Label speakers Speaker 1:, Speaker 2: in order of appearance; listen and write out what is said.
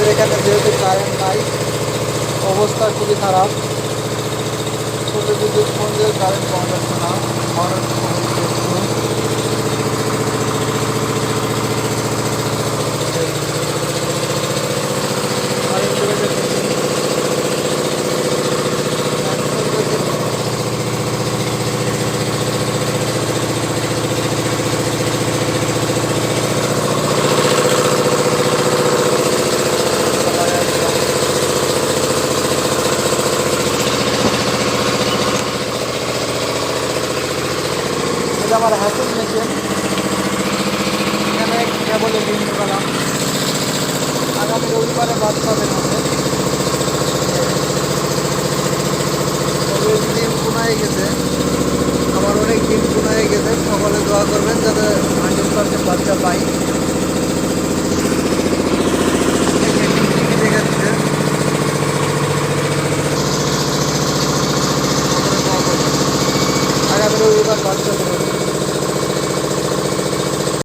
Speaker 1: আমাদের এখানে যেহেতু কারেন্ট নাই, অবস্থা খুবই খারাপ। ছোটো বিদ্যুৎ ফোন কারেন্ট পাওয়া যাচ্ছে না আমার হাসিল মেশিন এখানে কেবলে ডিম ঢোকালাম আগামী রবিবারে বাদ পাবেন আমাদের তবে ডিম কোনায় গেছে। আমার অনেক ডিম কোনায় গেছে। সকলে দোয়া করবেন যাতে হান্ড্রেড পার্সেন্ট বাচ্চা পাই। আগামী রবিবার বাচ্চা